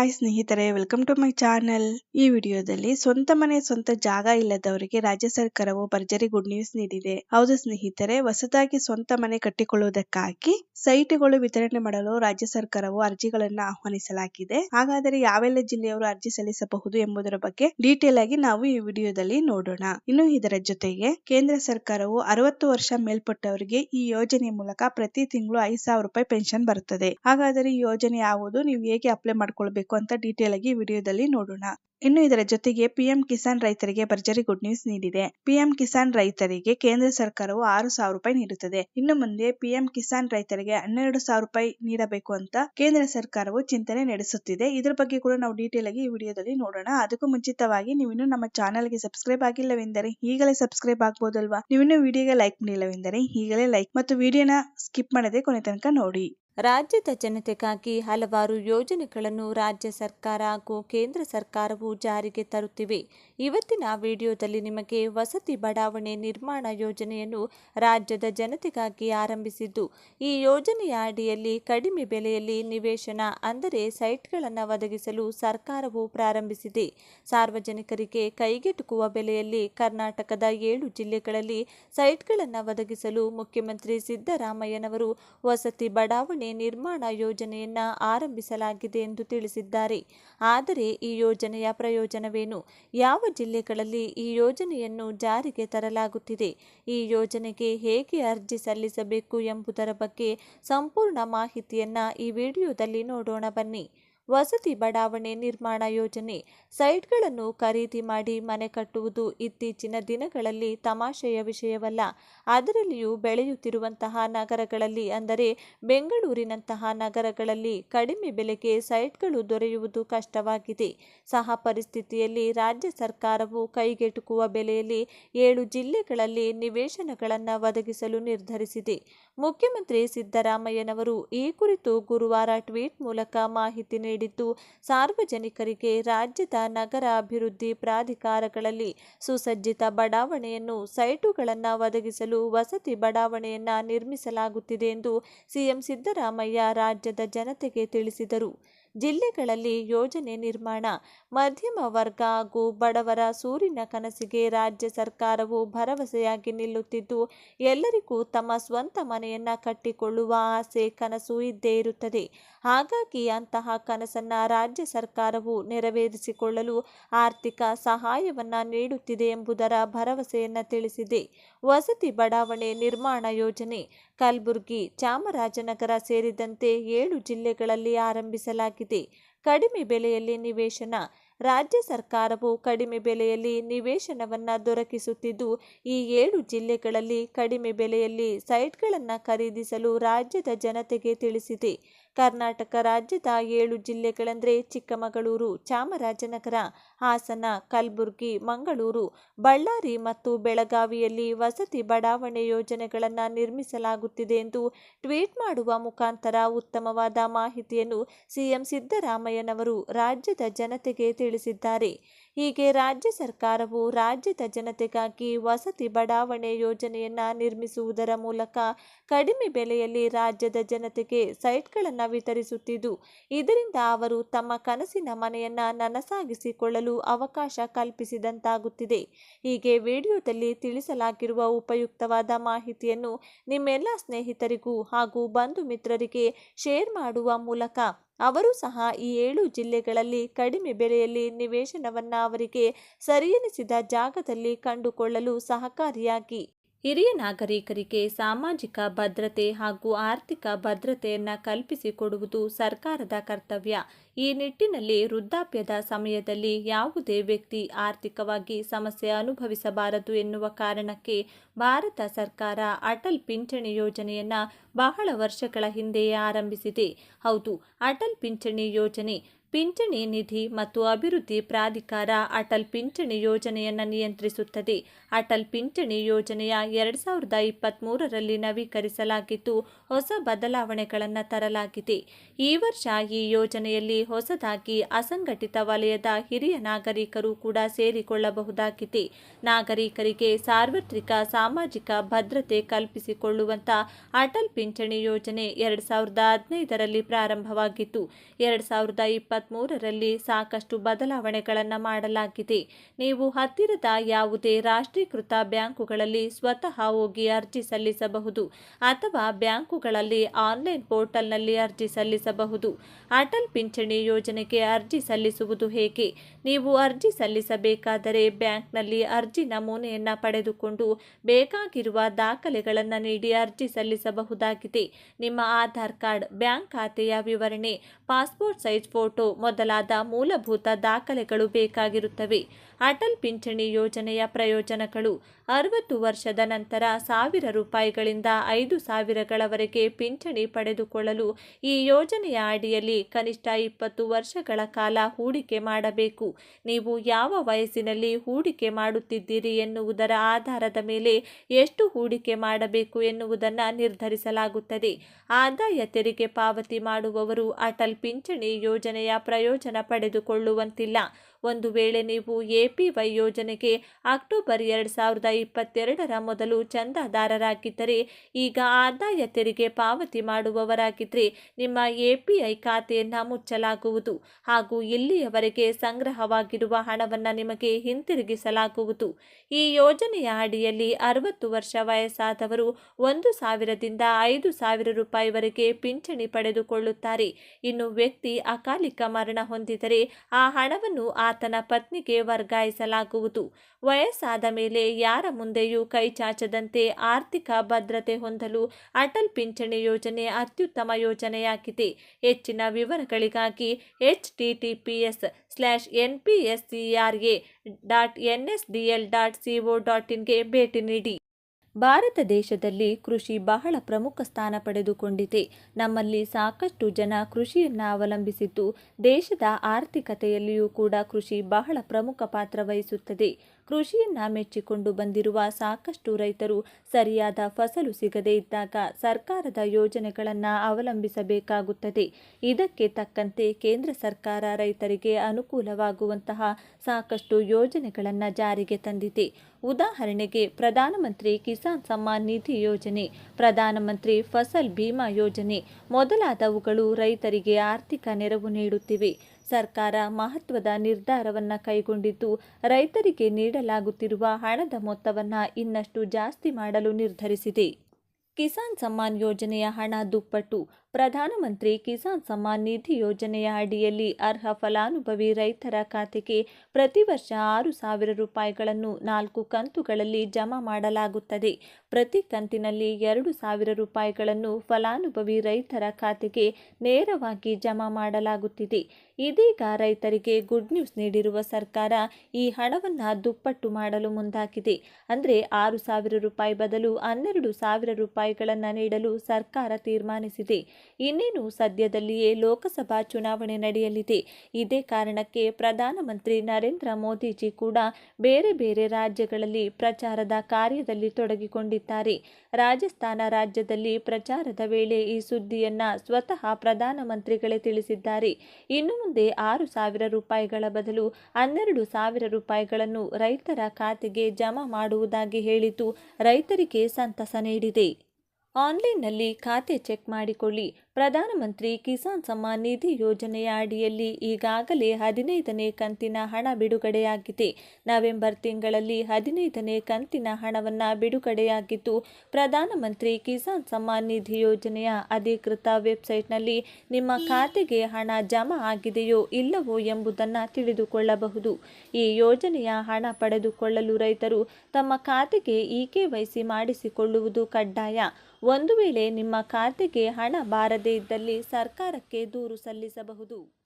Hi ಸ್ನೇಹಿತರೆ, welcome to my channel. ಈ ವಿಡಿಯೋದಲ್ಲಿ ಸ್ವಂತ ಮನೆ, ಸ್ವಂತ ಜಾಗ ಇಲ್ಲದವರಿಗೆ ರಾಜ್ಯ ಸರ್ಕಾರವು ಭರ್ಜರಿ ಗುಡ್ ನ್ಯೂಸ್ ನೀಡಿದೆ. ಹೌದು ಸ್ನೇಹಿತರೆ, ಹೊಸದಾಗಿ ಸ್ವಂತ ಮನೆ ಕಟ್ಟಿಕೊಳ್ಳುವುದಕ್ಕಾಗಿ ಸೈಟ್ಗಳು ವಿತರಣೆ ಮಾಡಲು ರಾಜ್ಯ ಸರ್ಕಾರವು ಅರ್ಜಿಗಳನ್ನು ಆಹ್ವಾನಿಸಲಾಗಿದೆ. ಹಾಗಾದರೆ ಯಾವೆಲ್ಲ ಜಿಲ್ಲೆಯವರು ಅರ್ಜಿ ಸಲ್ಲಿಸಬಹುದು ಎಂಬುದರ ಬಗ್ಗೆ ಡೀಟೇಲ್ ಆಗಿ ನಾವು ಈ ವಿಡಿಯೋದಲ್ಲಿ ನೋಡೋಣ. ಇನ್ನು ಇದರ ಜೊತೆಗೆ ಕೇಂದ್ರ ಸರ್ಕಾರವು ಅರವತ್ತು ವರ್ಷ ಮೇಲ್ಪಟ್ಟವರಿಗೆ ಈ ಯೋಜನೆ ಮೂಲಕ ಪ್ರತಿ ತಿಂಗಳು ಐದು ಸಾವಿರ ರೂಪಾಯಿ ಪೆನ್ಷನ್ ಬರುತ್ತದೆ. ಹಾಗಾದರೆ ಈ ಯೋಜನೆ ಯಾವುದು? ನೀವು ಹೇಗೆ ಅಪ್ಲೈ ಮಾಡ್ಕೊಳ್ಬೇಕು? ಅಂತ ಡೀಟೇಲ್ ಆಗಿ ವಿಡಿಯೋದಲ್ಲಿ ನೋಡೋಣ. ಇನ್ನು ಇದರ ಜೊತೆಗೆ ಪಿಎಂ ಕಿಸಾನ್ ರೈತರಿಗೆ ಭರ್ಜರಿ ಗುಡ್ ನ್ಯೂಸ್ ನೀಡಿದೆ. ಪಿಎಂ ಕಿಸಾನ್ ರೈತರಿಗೆ ಕೇಂದ್ರ ಸರ್ಕಾರವು ಆರು ಸಾವಿರ ರೂಪಾಯಿ ನೀಡುತ್ತದೆ. ಇನ್ನು ಮುಂದೆ ಪಿಎಂ ಕಿಸಾನ್ ರೈತರಿಗೆ ಹನ್ನೆರಡು ಸಾವಿರ ರೂಪಾಯಿ ನೀಡಬೇಕು ಅಂತ ಕೇಂದ್ರ ಸರ್ಕಾರವು ಚಿಂತನೆ ನಡೆಸುತ್ತಿದೆ. ಇದರ ಬಗ್ಗೆ ಕೂಡ ನಾವು ಡೀಟೇಲ್ ಆಗಿ ಈ ವಿಡಿಯೋದಲ್ಲಿ ನೋಡೋಣ. ಅದಕ್ಕೂ ಮುಂಚಿತವಾಗಿ ನೀವು ಇನ್ನು ನಮ್ಮ ಚಾನಲ್ಗೆ ಸಬ್ಸ್ಕ್ರೈಬ್ ಆಗಿಲ್ಲವೆಂದರೆ ಈಗಲೇ ಸಬ್ಸ್ಕ್ರೈಬ್ ಆಗ್ಬೋದಲ್ವಾ? ನೀವಿನ್ನು ವಿಡಿಯೋಗೆ ಲೈಕ್ ಮಾಡಿಲ್ಲವೆಂದರೆ ಈಗಲೇ ಲೈಕ್ ಮತ್ತು ವಿಡಿಯೋನ ಸ್ಕಿಪ್ ಮಾಡದೆ ಕೊನೆ ತನಕ ನೋಡಿ. ರಾಜ್ಯದ ಜನತೆಗಾಗಿ ಹಲವಾರು ಯೋಜನೆಗಳನ್ನು ರಾಜ್ಯ ಸರ್ಕಾರ ಹಾಗೂ ಕೇಂದ್ರ ಸರ್ಕಾರವು ಜಾರಿಗೆ ತರುತ್ತಿವೆ. ಇವತ್ತಿನ ವಿಡಿಯೋದಲ್ಲಿ ನಿಮಗೆ ವಸತಿ ಬಡಾವಣೆ ನಿರ್ಮಾಣ ಯೋಜನೆಯನ್ನು ರಾಜ್ಯದ ಜನತೆಗಾಗಿ ಆರಂಭಿಸಿದ್ದು, ಈ ಯೋಜನೆಯ ಅಡಿಯಲ್ಲಿ ಕಡಿಮೆ ಬೆಲೆಯಲ್ಲಿ ನಿವೇಶನ, ಅಂದರೆ ಸೈಟ್ಗಳನ್ನು ಒದಗಿಸಲು ಸರ್ಕಾರವು ಪ್ರಾರಂಭಿಸಿದೆ. ಸಾರ್ವಜನಿಕರಿಗೆ ಕೈಗೆಟುಕುವ ಬೆಲೆಯಲ್ಲಿ ಕರ್ನಾಟಕದ ಏಳು ಜಿಲ್ಲೆಗಳಲ್ಲಿ ಸೈಟ್ಗಳನ್ನು ಒದಗಿಸಲು ಮುಖ್ಯಮಂತ್ರಿ ಸಿದ್ದರಾಮಯ್ಯನವರು ವಸತಿ ಬಡಾವಣೆ ನಿರ್ಮಾಣ ಯೋಜನೆಯನ್ನ ಆರಂಭಿಸಲಾಗಿದೆ ಎಂದು ತಿಳಿಸಿದ್ದಾರೆ. ಆದರೆ ಈ ಯೋಜನೆಯ ಪ್ರಯೋಜನವೇನು? ಯಾವ ಜಿಲ್ಲೆಗಳಲ್ಲಿ ಈ ಯೋಜನೆಯನ್ನು ಜಾರಿಗೆ ತರಲಾಗುತ್ತಿದೆ? ಈ ಯೋಜನೆಗೆ ಹೇಗೆ ಅರ್ಜಿ ಸಲ್ಲಿಸಬೇಕು ಎಂಬುದರ ಬಗ್ಗೆ ಸಂಪೂರ್ಣ ಮಾಹಿತಿಯನ್ನ ಈ ವಿಡಿಯೋದಲ್ಲಿ ನೋಡೋಣ ಬನ್ನಿ. ವಸತಿ ಬಡಾವಣೆ ನಿರ್ಮಾಣ ಯೋಜನೆ. ಸೈಟ್ಗಳನ್ನು ಖರೀದಿ ಮಾಡಿ ಮನೆ ಕಟ್ಟುವುದು ಇತ್ತೀಚಿನ ದಿನಗಳಲ್ಲಿ ತಮಾಷೆಯ ವಿಷಯವಲ್ಲ. ಅದರಲ್ಲಿಯೂ ಬೆಳೆಯುತ್ತಿರುವಂತಹ ನಗರಗಳಲ್ಲಿ ಅಂದರೆ ಬೆಂಗಳೂರಿನಂತಹ ನಗರಗಳಲ್ಲಿ ಕಡಿಮೆ ಬೆಲೆಗೆ ಸೈಟ್ಗಳು ದೊರೆಯುವುದು ಕಷ್ಟವಾಗಿದೆ. ಸಹ ಪರಿಸ್ಥಿತಿಯಲ್ಲಿ ರಾಜ್ಯ ಸರ್ಕಾರವು ಕೈಗೆಟುಕುವ ಬೆಲೆಯಲ್ಲಿ ಏಳು ಜಿಲ್ಲೆಗಳಲ್ಲಿ ನಿವೇಶನಗಳನ್ನು ಒದಗಿಸಲು ನಿರ್ಧರಿಸಿದೆ. ಮುಖ್ಯಮಂತ್ರಿ ಸಿದ್ದರಾಮಯ್ಯನವರು ಈ ಕುರಿತು ಗುರುವಾರ ಟ್ವೀಟ್ ಮೂಲಕ ಮಾಹಿತಿ ನೀಡಿದ್ದು. ಸಾರ್ವಜನಿಕರಿಗೆ ರಾಜ್ಯದ ನಗರ ಅಭಿವೃದ್ಧಿ ಪ್ರಾಧಿಕಾರಗಳಲ್ಲಿ ಸುಸಜ್ಜಿತ ಬಡಾವಣೆಯನ್ನು, ಸೈಟುಗಳನ್ನು ಒದಗಿಸಲು ವಸತಿ ಬಡಾವಣೆಯನ್ನು ನಿರ್ಮಿಸಲಾಗುತ್ತಿದೆ ಎಂದು ಸಿಎಂ ಸಿದ್ದರಾಮಯ್ಯ ರಾಜ್ಯದ ಜನತೆಗೆ ತಿಳಿಸಿದರು. ಜಿಲ್ಲೆಗಳಲ್ಲಿ ಯೋಜನೆ ನಿರ್ಮಾಣ. ಮಧ್ಯಮ ವರ್ಗ ಹಾಗೂ ಬಡವರ ಸೂರಿನ ಕನಸಿಗೆ ರಾಜ್ಯ ಸರ್ಕಾರವು ಭರವಸೆಯಾಗಿ ನಿಲ್ಲುತ್ತಿದ್ದು, ಎಲ್ಲರಿಗೂ ತಮ್ಮ ಸ್ವಂತ ಮನೆಯನ್ನ ಕಟ್ಟಿಕೊಳ್ಳುವ ಆಸೆ ಕನಸು ಇದ್ದೇ ಇರುತ್ತದೆ. ಹಾಗಾಗಿ ಅಂತಹ ಕನಸನ್ನ ರಾಜ್ಯ ಸರ್ಕಾರವು ನೆರವೇರಿಸಿಕೊಳ್ಳಲು ಆರ್ಥಿಕ ಸಹಾಯವನ್ನ ನೀಡುತ್ತಿದೆ ಎಂಬುದರ ಭರವಸೆಯನ್ನು ತಿಳಿಸಿದೆ. ವಸತಿ ಬಡಾವಣೆ ನಿರ್ಮಾಣ ಯೋಜನೆ. ಕಲಬುರಗಿ ಚಾಮರಾಜನಗರ ಸೇರಿದಂತೆ ಏಳು ಜಿಲ್ಲೆಗಳಲ್ಲಿ ಆರಂಭಿಸಲಾಗಿದೆ. ಕಡಿಮೆ ಬೆಲೆಯಲ್ಲಿ ನಿವೇಶನ ರಾಜ್ಯ ಸರ್ಕಾರವು ಕಡಿಮೆ ಬೆಲೆಯಲ್ಲಿ ನಿವೇಶನವನ್ನು ದೊರಕಿಸುತ್ತಿದ್ದು, ಈ ಏಳು ಜಿಲ್ಲೆಗಳಲ್ಲಿ ಕಡಿಮೆ ಬೆಲೆಯಲ್ಲಿ ಸೈಟ್ಗಳನ್ನು ಖರೀದಿಸಲು ರಾಜ್ಯದ ಜನತೆಗೆ ತಿಳಿಸಿದೆ. ಕರ್ನಾಟಕ ರಾಜ್ಯದ ಏಳು ಜಿಲ್ಲೆಗಳೆಂದರೆ ಚಿಕ್ಕಮಗಳೂರು, ಚಾಮರಾಜನಗರ, ಹಾಸನ, ಕಲಬುರಗಿ, ಮಂಗಳೂರು, ಬಳ್ಳಾರಿ ಮತ್ತು ಬೆಳಗಾವಿಯಲ್ಲಿ ವಸತಿ ಬಡಾವಣೆ ಯೋಜನೆಗಳನ್ನು ನಿರ್ಮಿಸಲಾಗುತ್ತಿದೆ ಎಂದು ಟ್ವೀಟ್ ಮಾಡುವ ಮುಖಾಂತರ ಉತ್ತಮವಾದ ಮಾಹಿತಿಯನ್ನು ಸಿಎಂ ಸಿದ್ದರಾಮಯ್ಯನವರು ರಾಜ್ಯದ ಜನತೆಗೆ ತಿಳಿಸಿದ್ದಾರೆ. ಹೀಗೆ ರಾಜ್ಯ ಸರ್ಕಾರವು ರಾಜ್ಯದ ಜನತೆಗಾಗಿ ವಸತಿ ಬಡಾವಣೆ ಯೋಜನೆಯನ್ನು ನಿರ್ಮಿಸುವುದರ ಮೂಲಕ ಕಡಿಮೆ ಬೆಲೆಯಲ್ಲಿ ರಾಜ್ಯದ ಜನತೆಗೆ ಸೈಟ್ಗಳನ್ನು ವಿತರಿಸುತ್ತಿದ್ದು, ಇದರಿಂದ ಅವರು ತಮ್ಮ ಕನಸಿನ ಮನೆಯನ್ನು ನನಸಾಗಿಸಿಕೊಳ್ಳಲು ಅವಕಾಶ ಕಲ್ಪಿಸಿದಂತಾಗುತ್ತಿದೆ. ಹೀಗೆ ವಿಡಿಯೋದಲ್ಲಿ ತಿಳಿಸಲಾಗಿರುವ ಉಪಯುಕ್ತವಾದ ಮಾಹಿತಿಯನ್ನು ನಿಮ್ಮೆಲ್ಲ ಸ್ನೇಹಿತರಿಗೂ ಹಾಗೂ ಬಂಧು ಮಿತ್ರರಿಗೆ ಶೇರ್ ಮಾಡುವ ಮೂಲಕ ಅವರು ಸಹ ಈ ಏಳು ಜಿಲ್ಲೆಗಳಲ್ಲಿ ಕಡಿಮೆ ಬೆಲೆಯಲ್ಲಿ ನಿವೇಶನವನ್ನು ಅವರಿಗೆ ಸರಿಯೆನಿಸಿದ ಜಾಗದಲ್ಲಿ ಕಂಡುಕೊಳ್ಳಲು ಸಹಕಾರಿಯಾಗಿ ಹಿರಿಯ ನಾಗರಿಕರಿಗೆ ಸಾಮಾಜಿಕ ಭದ್ರತೆ ಹಾಗೂ ಆರ್ಥಿಕ ಭದ್ರತೆಯನ್ನು ಕಲ್ಪಿಸಿಕೊಡುವುದು ಸರ್ಕಾರದ ಕರ್ತವ್ಯ. ಈ ನಿಟ್ಟಿನಲ್ಲಿ ವೃದ್ಧಾಪ್ಯದ ಸಮಯದಲ್ಲಿ ಯಾವುದೇ ವ್ಯಕ್ತಿ ಆರ್ಥಿಕವಾಗಿ ಸಮಸ್ಯೆ ಅನುಭವಿಸಬಾರದು ಎನ್ನುವ ಕಾರಣಕ್ಕೆ ಭಾರತ ಸರ್ಕಾರ ಅಟಲ್ ಪಿಂಚಣಿ ಯೋಜನೆಯನ್ನು ಬಹಳ ವರ್ಷಗಳ ಹಿಂದೆಯೇ ಆರಂಭಿಸಿದೆ. ಹೌದು, ಅಟಲ್ ಪಿಂಚಣಿ ಯೋಜನೆ ಪಿಂಚಣಿ ನಿಧಿ ಮತ್ತು ಅಭಿವೃದ್ಧಿ ಪ್ರಾಧಿಕಾರ ಅಟಲ್ ಪಿಂಚಣಿ ಯೋಜನೆಯನ್ನು ನಿಯಂತ್ರಿಸುತ್ತದೆ. ಅಟಲ್ ಪಿಂಚಣಿ ಯೋಜನೆಯ ಎರಡು ಸಾವಿರದ ಇಪ್ಪತ್ತ್ಮೂರರಲ್ಲಿ ನವೀಕರಿಸಲಾಗಿದ್ದು ಹೊಸ ಬದಲಾವಣೆಗಳನ್ನು ತರಲಾಗಿದೆ. ಈ ವರ್ಷ ಈ ಯೋಜನೆಯಲ್ಲಿ ಹೊಸದಾಗಿ ಅಸಂಘಟಿತ ವಲಯದ ಹಿರಿಯ ನಾಗರಿಕರು ಕೂಡ ಸೇರಿಕೊಳ್ಳಬಹುದಾಗಿದೆ. ನಾಗರಿಕರಿಗೆ ಸಾರ್ವತ್ರಿಕ ಸಾಮಾಜಿಕ ಭದ್ರತೆ ಕಲ್ಪಿಸಿಕೊಳ್ಳುವಂಥ ಅಟಲ್ ಪಿಂಚಣಿ ಯೋಜನೆ ಎರಡು ಸಾವಿರದ ಹದಿನೈದರಲ್ಲಿ ಪ್ರಾರಂಭವಾಗಿತ್ತು ಎರಡ್ ಸಾವಿರದ ಇಪ್ಪತ್ತ್ ಮೂರರಲ್ಲಿ ಸಾಕಷ್ಟು ಬದಲಾವಣೆಗಳನ್ನು ಮಾಡಲಾಗಿದೆ. ನೀವು ಹತ್ತಿರದ ಯಾವುದೇ ರಾಷ್ಟ್ರೀಕೃತ ಬ್ಯಾಂಕುಗಳಲ್ಲಿ ಸ್ವತಃ ಹೋಗಿ ಅರ್ಜಿ ಸಲ್ಲಿಸಬಹುದು ಅಥವಾ ಬ್ಯಾಂಕುಗಳಲ್ಲಿ ಆನ್ಲೈನ್ ಪೋರ್ಟಲ್ನಲ್ಲಿ ಅರ್ಜಿ ಸಲ್ಲಿಸಬಹುದು. ಅಟಲ್ ಪಿಂಚಣಿ ಯೋಜನೆಗೆ ಅರ್ಜಿ ಸಲ್ಲಿಸುವುದು ಹೇಗೆ? ನೀವು ಅರ್ಜಿ ಸಲ್ಲಿಸಬೇಕಾದರೆ ಬ್ಯಾಂಕ್ನಲ್ಲಿ ಅರ್ಜಿ ನಮೂನೆಯನ್ನು ಪಡೆದುಕೊಂಡು ಬೇಕಾಗಿರುವ ದಾಖಲೆಗಳನ್ನು ನೀಡಿ ಅರ್ಜಿ ಸಲ್ಲಿಸಬಹುದಾಗಿದೆ. ನಿಮ್ಮ ಆಧಾರ್ ಕಾರ್ಡ್, ಬ್ಯಾಂಕ್ ಖಾತೆಯ ವಿವರಣೆ, ಪಾಸ್ಪೋರ್ಟ್ ಸೈಜ್ ಫೋಟೋ ಮೊದಲಾದ ಮೂಲಭೂತ ದಾಖಲೆಗಳು ಬೇಕಾಗಿರುತ್ತವೆ. ಅಟಲ್ ಪಿಂಚಣಿ ಯೋಜನೆಯ ಪ್ರಯೋಜನಗಳು. ಅರವತ್ತು ವರ್ಷದ ನಂತರ ಸಾವಿರ ರೂಪಾಯಿಗಳಿಂದ ಐದು ಸಾವಿರಗಳವರೆಗೆ ಪಿಂಚಣಿ ಪಡೆದುಕೊಳ್ಳಲು ಈ ಯೋಜನೆಯ ಅಡಿಯಲ್ಲಿ ಕನಿಷ್ಠ ಇಪ್ಪತ್ತು ವರ್ಷಗಳ ಕಾಲ ಹೂಡಿಕೆ ಮಾಡಬೇಕು. ನೀವು ಯಾವ ವಯಸ್ಸಿನಲ್ಲಿ ಹೂಡಿಕೆ ಮಾಡುತ್ತಿದ್ದೀರಿ ಎನ್ನುವುದರ ಆಧಾರದ ಮೇಲೆ ಎಷ್ಟು ಹೂಡಿಕೆ ಮಾಡಬೇಕು ಎನ್ನುವುದನ್ನು ನಿರ್ಧರಿಸಲಾಗುತ್ತದೆ. ಆದಾಯ ತೆರಿಗೆ ಪಾವತಿ ಮಾಡುವವರು ಅಟಲ್ ಪಿಂಚಣಿ ಯೋಜನೆಯ ಪ್ರಯೋಜನ ಪಡೆದುಕೊಳ್ಳುವಂತಿಲ್ಲ. ಒಂದು ವೇಳೆ ನೀವು ಎಪಿವೈ ಯೋಜನೆಗೆ ಅಕ್ಟೋಬರ್ ಎರಡು ಸಾವಿರದ ಇಪ್ಪತ್ತೆರಡರ ಮೊದಲು ಚಂದಾದಾರರಾಗಿದ್ದರೆ, ಈಗ ಆದಾಯ ತೆರಿಗೆ ಪಾವತಿ ಮಾಡುವವರಾಗಿದ್ದರೆ, ನಿಮ್ಮ ಎಪಿಐ ಖಾತೆಯನ್ನು ಮುಚ್ಚಲಾಗುವುದು ಹಾಗೂ ಇಲ್ಲಿಯವರೆಗೆ ಸಂಗ್ರಹವಾಗಿರುವ ಹಣವನ್ನು ನಿಮಗೆ ಹಿಂತಿರುಗಿಸಲಾಗುವುದು. ಈ ಯೋಜನೆಯ ಅಡಿಯಲ್ಲಿ ಅರವತ್ತು ವರ್ಷ ವಯಸ್ಸಾದವರು ಒಂದು ಸಾವಿರದಿಂದ ಐದು ಸಾವಿರ ರೂಪಾಯಿವರೆಗೆ ಪಿಂಚಣಿ ಪಡೆದುಕೊಳ್ಳುತ್ತಾರೆ. ಇನ್ನು ವ್ಯಕ್ತಿ ಅಕಾಲಿಕ ಮರಣ ಹೊಂದಿದರೆ, ಆ ಹಣವನ್ನು ಆತನ ಪತ್ನಿಗೆ ವರ್ಗಾಯಿಸಲಾಗುವುದು. ವಯಸ್ಸಾದ ಮೇಲೆ ಯಾರ ಮುಂದೆಯೂ ಕೈ ಚಾಚದಂತೆ ಆರ್ಥಿಕ ಭದ್ರತೆ ಹೊಂದಲು ಅಟಲ್ ಪಿಂಚಣಿ ಯೋಜನೆ ಅತ್ಯುತ್ತಮ ಯೋಜನೆಯಾಗಿದೆ. ಹೆಚ್ಚಿನ ವಿವರಗಳಿಗಾಗಿ H T T P S slash N P S C R A dot N S D L dot C O dot ಇನ್ಗೆ ಭೇಟಿ ನೀಡಿ. ಭಾರತ ದೇಶದಲ್ಲಿ ಕೃಷಿ ಬಹಳ ಪ್ರಮುಖ ಸ್ಥಾನ ಪಡೆದುಕೊಂಡಿದೆ. ನಮ್ಮಲ್ಲಿ ಸಾಕಷ್ಟು ಜನ ಕೃಷಿಯನ್ನು ಅವಲಂಬಿಸಿದ್ದು ದೇಶದ ಆರ್ಥಿಕತೆಯಲ್ಲಿಯೂ ಕೂಡ ಕೃಷಿ ಬಹಳ ಪ್ರಮುಖ ಪಾತ್ರ ವಹಿಸುತ್ತದೆ. ಕೃಷಿಯನ್ನ ಮೆಚ್ಚಿಕೊಂಡು ಬಂದಿರುವ ಸಾಕಷ್ಟು ರೈತರು ಸರಿಯಾದ ಫಸಲು ಸಿಗದೇ ಇದ್ದಾಗ ಸರ್ಕಾರದ ಯೋಜನೆಗಳನ್ನು ಅವಲಂಬಿಸಬೇಕಾಗುತ್ತದೆ. ಇದಕ್ಕೆ ತಕ್ಕಂತೆ ಕೇಂದ್ರ ಸರ್ಕಾರ ರೈತರಿಗೆ ಅನುಕೂಲವಾಗುವಂತಹ ಸಾಕಷ್ಟು ಯೋಜನೆಗಳನ್ನು ಜಾರಿಗೆ ತಂದಿದೆ. ಉದಾಹರಣೆಗೆ ಪ್ರಧಾನಮಂತ್ರಿ ಕಿಸಾನ್ ಸಮ್ಮಾನ್ ನಿಧಿ ಯೋಜನೆ, ಪ್ರಧಾನಮಂತ್ರಿ ಫಸಲ್ ಭೀಮಾ ಯೋಜನೆ ಮೊದಲಾದವುಗಳು ರೈತರಿಗೆ ಆರ್ಥಿಕ ನೆರವು ನೀಡುತ್ತಿವೆ. ಸರ್ಕಾರ ಮಹತ್ವದ ನಿರ್ಧಾರವನ್ನು ಕೈಗೊಂಡಿದ್ದು, ರೈತರಿಗೆ ನೀಡಲಾಗುತ್ತಿರುವ ಹಣದ ಮೊತ್ತವನ್ನು ಇನ್ನಷ್ಟು ಜಾಸ್ತಿ ಮಾಡಲು ನಿರ್ಧರಿಸಿದೆ. ಕಿಸಾನ್ ಸಮ್ಮಾನ್ ಯೋಜನೆಯ ಹಣ ದುಪ್ಪಟ್ಟು ಪ್ರಧಾನಮಂತ್ರಿ ಕಿಸಾನ್ ಸಮ್ಮಾನ್ ನಿಧಿ ಯೋಜನೆಯ ಅಡಿಯಲ್ಲಿ ಅರ್ಹ ಫಲಾನುಭವಿ ರೈತರ ಖಾತೆಗೆ ಪ್ರತಿ ವರ್ಷ ಆರು ಸಾವಿರ ರೂಪಾಯಿಗಳನ್ನು ನಾಲ್ಕು ಕಂತುಗಳಲ್ಲಿ ಜಮಾ ಮಾಡಲಾಗುತ್ತದೆ. ಪ್ರತಿ ಕಂತಿನಲ್ಲಿ ಎರಡು ಸಾವಿರ ರೂಪಾಯಿಗಳನ್ನು ಫಲಾನುಭವಿ ರೈತರ ಖಾತೆಗೆ ನೇರವಾಗಿ ಜಮಾ ಮಾಡಲಾಗುತ್ತಿದೆ. ಇದೀಗ ರೈತರಿಗೆ ಗುಡ್ ನ್ಯೂಸ್ ನೀಡಿರುವ ಸರ್ಕಾರ ಈ ಹಣವನ್ನು ದುಪ್ಪಟ್ಟು ಮಾಡಲು ಮುಂದಾಗಿದೆ. ಅಂದರೆ ಆರು ಸಾವಿರ ರೂಪಾಯಿ ಬದಲು ಹನ್ನೆರಡು ಸಾವಿರ ರೂಪಾಯಿಗಳನ್ನು ನೀಡಲು ಸರ್ಕಾರ ತೀರ್ಮಾನಿಸಿದೆ. ಇನ್ನೇನು ಸದ್ಯದಲ್ಲಿಯೇ ಲೋಕಸಭಾ ಚುನಾವಣೆ ನಡೆಯಲಿದೆ. ಇದೇ ಕಾರಣಕ್ಕೆ ಪ್ರಧಾನಮಂತ್ರಿ ನರೇಂದ್ರ ಮೋದಿಜಿ ಕೂಡ ಬೇರೆ ಬೇರೆ ರಾಜ್ಯಗಳಲ್ಲಿ ಪ್ರಚಾರದ ಕಾರ್ಯದಲ್ಲಿ ತೊಡಗಿಕೊಂಡಿದ್ದಾರೆ. ರಾಜಸ್ಥಾನ ರಾಜ್ಯದಲ್ಲಿ ಪ್ರಚಾರದ ವೇಳೆ ಈ ಸುದ್ದಿಯನ್ನ ಸ್ವತಃ ಪ್ರಧಾನಮಂತ್ರಿಗಳೇ ತಿಳಿಸಿದ್ದಾರೆ. ಇನ್ನು ಮುಂದೆ ಆರು ಸಾವಿರ ರೂಪಾಯಿಗಳ ಬದಲು ಹನ್ನೆರಡು ಸಾವಿರ ರೂಪಾಯಿಗಳನ್ನು ರೈತರ ಖಾತೆಗೆ ಜಮಾ ಮಾಡುವುದಾಗಿ ಹೇಳಿದ್ದು ರೈತರಿಗೆ ಸಂತಸ ನೀಡಿದೆ. ಆನ್ಲೈನ್ನಲ್ಲಿ ಖಾತೆ ಚೆಕ್ ಮಾಡಿಕೊಳ್ಳಿ. ಪ್ರಧಾನಮಂತ್ರಿ ಕಿಸಾನ್ ಸಮ್ಮಾನ್ ನಿಧಿ ಯೋಜನೆಯ ಅಡಿಯಲ್ಲಿ ಈಗಾಗಲೇ ಹದಿನೈದನೇ ಕಂತಿನ ಹಣ ಬಿಡುಗಡೆಯಾಗಿದೆ. ನವೆಂಬರ್ ತಿಂಗಳಲ್ಲಿ ಹದಿನೈದನೇ ಕಂತಿನ ಹಣವನ್ನು ಬಿಡುಗಡೆಯಾಗಿದ್ದು, ಪ್ರಧಾನಮಂತ್ರಿ ಕಿಸಾನ್ ಸಮ್ಮಾನ್ ನಿಧಿ ಯೋಜನೆಯ ಅಧಿಕೃತ ವೆಬ್ಸೈಟ್ನಲ್ಲಿ ನಿಮ್ಮ ಖಾತೆಗೆ ಹಣ ಜಮಾ ಆಗಿದೆಯೋ ಇಲ್ಲವೋ ಎಂಬುದನ್ನು ತಿಳಿದುಕೊಳ್ಳಬಹುದು. ಈ ಯೋಜನೆಯ ಹಣ ಪಡೆದುಕೊಳ್ಳಲು ರೈತರು ತಮ್ಮ ಖಾತೆಗೆ ಇ ಕೆ ವೈಸಿ ಮಾಡಿಸಿಕೊಳ್ಳುವುದು ಕಡ್ಡಾಯ. ಒಂದು ವೇಳೆ ನಿಮ್ಮ ಖಾತೆಗೆ ಹಣ ಬಾರದೇ ಇದ್ದಲ್ಲಿ ಸರ್ಕಾರಕ್ಕೆ ದೂರು ಸಲ್ಲಿಸಬಹುದು.